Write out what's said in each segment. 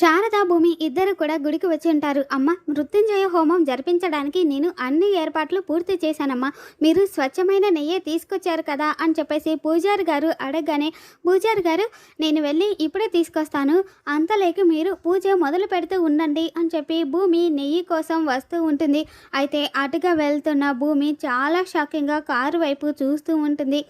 శారదా భూమి ఇద్దరు కూడా గుడికి వచ్చి ఉంటారు. అమ్మ మృత్యుంజయ హోమం జరిపించడానికి నేను అన్ని ఏర్పాట్లు పూర్తి చేశానమ్మా. మీరు స్వచ్ఛమైన నెయ్యి తీసుకొచ్చారు కదా అని చెప్పేసి పూజారి గారు అడగగానే పూజారి గారు నేను వెళ్ళి ఇప్పుడే తీసుకొస్తాను. అంతలేకి మీరు పూజ మొదలు పెడుతూ ఉండండి అని చెప్పి భూమి నెయ్యి కోసం వస్తూ ఉంటుంది. అయితే అటుగా వెళ్తున్న భూమి చాలా షాకింగ్గా కారు వైపు చూస్తూ ఉంటుంది.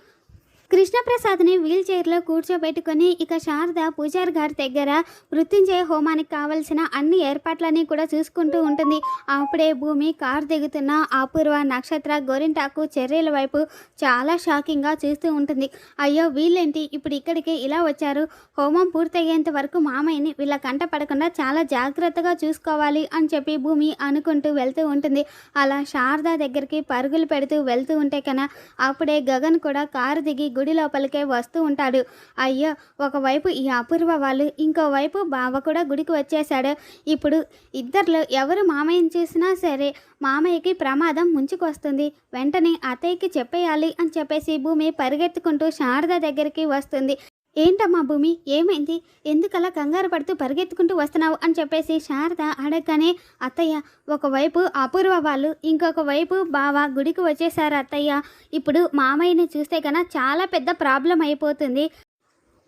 కృష్ణప్రసాద్ని వీల్ చైర్లో కూర్చోబెట్టుకొని ఇక శారద పూజారి గారి దగ్గర మృత్యుంజయ హోమానికి కావలసిన అన్ని ఏర్పాట్లన్నీ కూడా చూసుకుంటూ ఉంటుంది. అప్పుడే భూమి కారు దిగుతున్న అపూర్వ నక్షత్ర గోరింటాకు చర్యల వైపు చాలా షాకింగ్గా చూస్తూ ఉంటుంది. అయ్యో వీళ్ళేంటి? ఇప్పుడు ఇక్కడికి ఇలా వచ్చారు? హోమం పూర్తయ్యేంత వరకు మామయ్యని వీళ్ళ కంట పడకుండా చాలా జాగ్రత్తగా చూసుకోవాలి అని చెప్పి భూమి అనుకుంటూ వెళ్తూ ఉంటుంది. అలా శారద దగ్గరికి పరుగులు పెడుతూ వెళ్తూ ఉంటే కన్నా అప్పుడే గగన్ కూడా కారు దిగి గుడి లోపలికే వస్తూ ఉంటాడు. అయ్యో ఒకవైపు ఈ అపూర్వ వాళ్ళు ఇంకోవైపు బావ కూడా గుడికి వచ్చేసాడు ఇప్పుడు ఇద్దరిలో ఎవరు మామయ్యని చూసినా సరే మామయ్యకి ప్రమాదం ముంచుకొస్తుంది. వెంటనే అత్తయ్యకి చెప్పేయాలి అని చెప్పేసి భూమి పరిగెత్తుకుంటూ శారద దగ్గరికి వస్తుంది. ఏంటమ్మా భూమి? ఏమైంది? ఎందుకలా కంగారు పడుతూ పరిగెత్తుకుంటూ వస్తున్నావు అని చెప్పేసి శారద అడగగానే అత్తయ్య ఒకవైపు అపూర్వ వాళ్ళు ఇంకొక వైపు బావ గుడికి వచ్చేసారు అత్తయ్య. ఇప్పుడు మామయ్యని చూస్తే కన్నా చాలా పెద్ద ప్రాబ్లం అయిపోతుంది.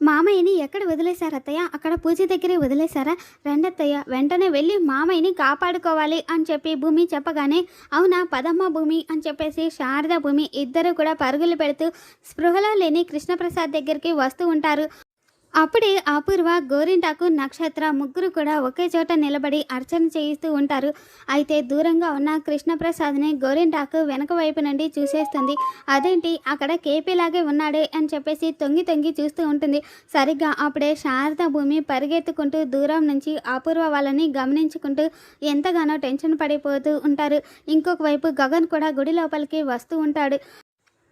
మామయ్యని ఎక్కడ వదిలేశారు అత్తయ్య? అక్కడ పూజ దగ్గరే వదిలేశారా? రెండత్తయ్య వెంటనే వెళ్ళి మామయ్యని కాపాడుకోవాలి అని చెప్పి భూమి చెప్పగానే అవునా పదమ్మ భూమి అని చెప్పేసి శారద భూమి ఇద్దరు కూడా పరుగులు పెడుతూ స్పృహలో లేని కృష్ణప్రసాద్ దగ్గరికి వస్తూ ఉంటారు. అప్పుడే అపూర్వ గోరింటాకు నక్షత్ర ముగ్గురు కూడా ఒకే చోట నిలబడి అర్చన చేయిస్తూ ఉంటారు. అయితే దూరంగా ఉన్న కృష్ణప్రసాద్ని గోరింటాకు వెనక వైపు నుండి చూసేస్తుంది. అదేంటి? అక్కడ కేపీలాగే ఉన్నాడే అని చెప్పేసి తొంగి తొంగి చూస్తూ ఉంటుంది. సరిగ్గా అప్పుడే శారద భూమి పరిగెత్తుకుంటూ దూరం నుంచి అపూర్వ వాళ్ళని గమనించుకుంటూ ఎంతగానో టెన్షన్ పడిపోతూ ఉంటారు. ఇంకొక వైపు గగన్ కూడా గుడి లోపలికి వస్తూ ఉంటాడు.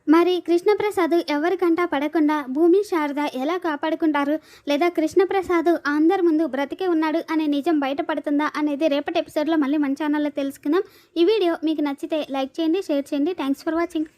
మరి కృష్ణప్రసాద్ ఎవరికంటా పడకుండా భూమి శారద ఎలా కాపాడుకుంటారు? లేదా కృష్ణప్రసాద్ అందరి ముందు బ్రతికే ఉన్నాడు అనే నిజం బయటపడుతుందా అనేది రేపటి ఎపిసోడ్లో మళ్ళీ మన ఛానల్లో తెలుసుకుందాం. ఈ వీడియో మీకు నచ్చితే లైక్ చేయండి షేర్ చేయండి. Thanks for watching